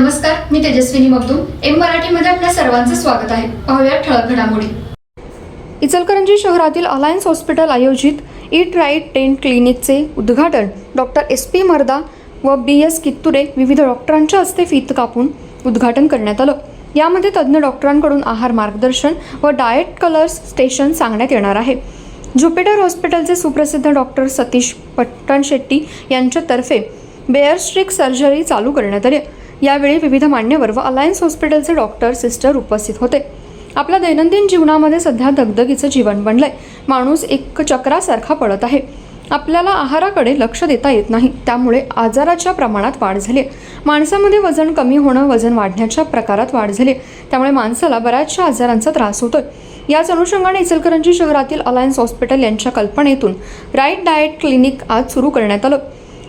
नमस्कार मी तेजस्विनी मगदूम. एम मराठीमध्ये आपल्या सर्वांचं स्वागत आहे. पाहूया ठळक घडामोडी. इचलकरंजी शहरातील अलायन्स हॉस्पिटल आयोजित इट राईट टेन क्लिनिकचे उद्घाटन डॉक्टर एस पी मर्दा व बी एस कित्तुरे विविध डॉक्टरांच्या हस्ते फीत कापून उद्घाटन करण्यात आलं. यामध्ये तज्ज्ञ डॉक्टरांकडून आहार मार्गदर्शन व डाएट कलर्स स्टेशन सांगण्यात येणार आहे. ज्युपिटर हॉस्पिटलचे सुप्रसिद्ध डॉक्टर सतीश पट्टणशेट्टी यांच्यातर्फे बेअरस्ट्रिक सर्जरी चालू करण्यात आली. यावेळी विविध मान्यवर व अलायन्स हॉस्पिटलचे डॉक्टर सिस्टर उपस्थित होते. आपल्या दैनंदिन जीवनामध्ये सध्या दगदगीचं जीवन बनलंय. माणूस एक चक्रासारखा पडत आहे. आपल्याला आहाराकडे लक्ष देता येत नाही. त्यामुळे आजाराच्या प्रमाणात वाढ झाली माणसामध्ये वजन कमी होणं वजन वाढण्याच्या प्रकारात वाढ झाली त्यामुळे माणसाला बऱ्याचशा आजारांचा त्रास होतोय. याच अनुषंगाने इचलकरंजी शहरातील अलायन्स हॉस्पिटल यांच्या कल्पनेतून राईट डाएट क्लिनिक आज सुरू करण्यात आलं.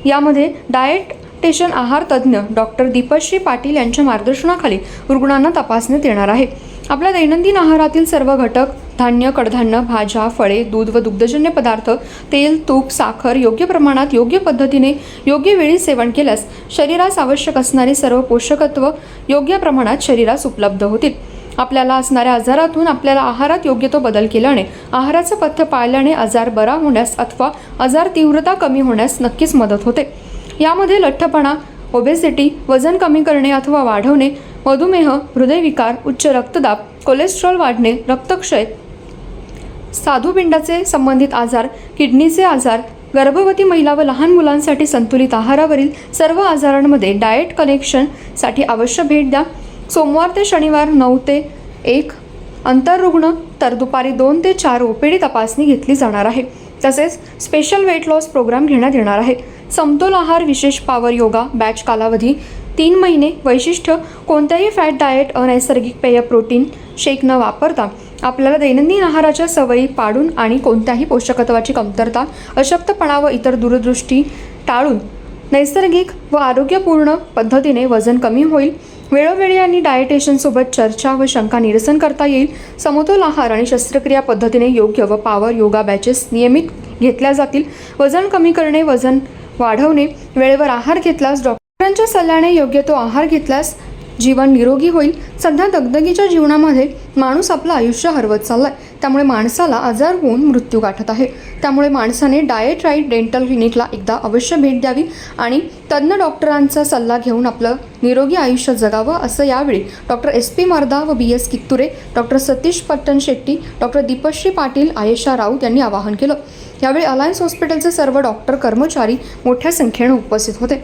यामध्ये डाएट टेशन आहार तज्ज्ञ डॉक्टर दीपश्री पाटील यांच्या मार्गदर्शनाखाली रुग्णांना तपासण्यात येणार आहे. आपल्या दैनंदिन आहारातील सर्व घटक धान्य कडधान्य भाज्या फळे दूध व दुग्धजन्य पदार्थ तेल तूप साखर योग्य प्रमाणात योग्य पद्धतीने योग्य वेळी सेवन केल्यास शरीरास आवश्यक असणारे सर्व पोषकत्व योग्य प्रमाणात शरीरास उपलब्ध होतील. आपल्याला असणाऱ्या आजारातून आपल्याला आहारात योग्य तो बदल केल्याने आहाराचं पथ्य पाळल्याने आजार बरा होण्यास अथवा आजार तीव्रता कमी होण्यास नक्कीच मदत होते. यामध्ये लठ्ठपणा ओबेसिटी वजन कमी करणे अथवा वाढवणे मधुमेह हृदयविकार उच्च रक्तदाब कोलेस्ट्रॉल वाढणे रक्तक्षय. साधूपिंडाचे संबंधित आजार किडनीचे आजार गर्भवती महिला व लहान मुलांसाठी संतुलित आहारावरील सर्व आजारांमध्ये डाएट कनेक्शनसाठी अवश्य भेट द्या. सोमवार ते शनिवार नऊ ते एक अंतररुग्ण तर दुपारी दोन ते चार ओपीडी तपासणी घेतली जाणार आहे. तसेच स्पेशल वेट लॉस प्रोग्राम घेण्यात येणार आहे. समतोल आहार विशेष पावर योगा बॅच कालावधी तीन महिने वैशिष्ट्य कोणत्याही फॅट डाएट अनैसर्गिक पेय प्रोटीन शेक न वापरता. आपल्याला दैनंदिन आहाराच्या सवयी पाडून आणि कोणत्याही पोषकत्वाची कमतरता अशक्तपणा व इतर दूरदृष्टी टाळून नैसर्गिक व आरोग्यपूर्ण पद्धतीने वजन कमी होईल. वेळोवेळी आणि डायटेशनसोबत चर्चा व शंका निरसन करता येईल. समतोल आहार आणि शस्त्रक्रिया पद्धतीने योग्य व पावर योगा बॅचेस नियमित घेतल्या जातील. वजन कमी करणे वजन वाढवणे वेळेवर आहार घेतल्यास डॉक्टरांच्या सल्ल्याने योग्य तो आहार घेतल्यास जीवन निरोगी होईल. सध्या दगदगीच्या जीवनामध्ये माणूस आपलं आयुष्य हरवत चाललाय. त्यामुळे माणसाला आजार होऊन मृत्यू गाठत आहे. त्यामुळे माणसाने डाएट राईट डेंटल क्लिनिकला एकदा अवश्य भेट द्यावी आणि तज्ज्ञ डॉक्टरांचा सल्ला घेऊन आपलं निरोगी आयुष्य जगावं असं यावेळी डॉक्टर एस पी मर्दा व B S Kitture doctor Satish Pattan Shetti doctor Deepashree Patil Ayesha Raut यांनी आवाहन केलं. यावेळी अलायन्स हॉस्पिटलचे सर्व डॉक्टर कर्मचारी मोठ्या संख्येने उपस्थित होते.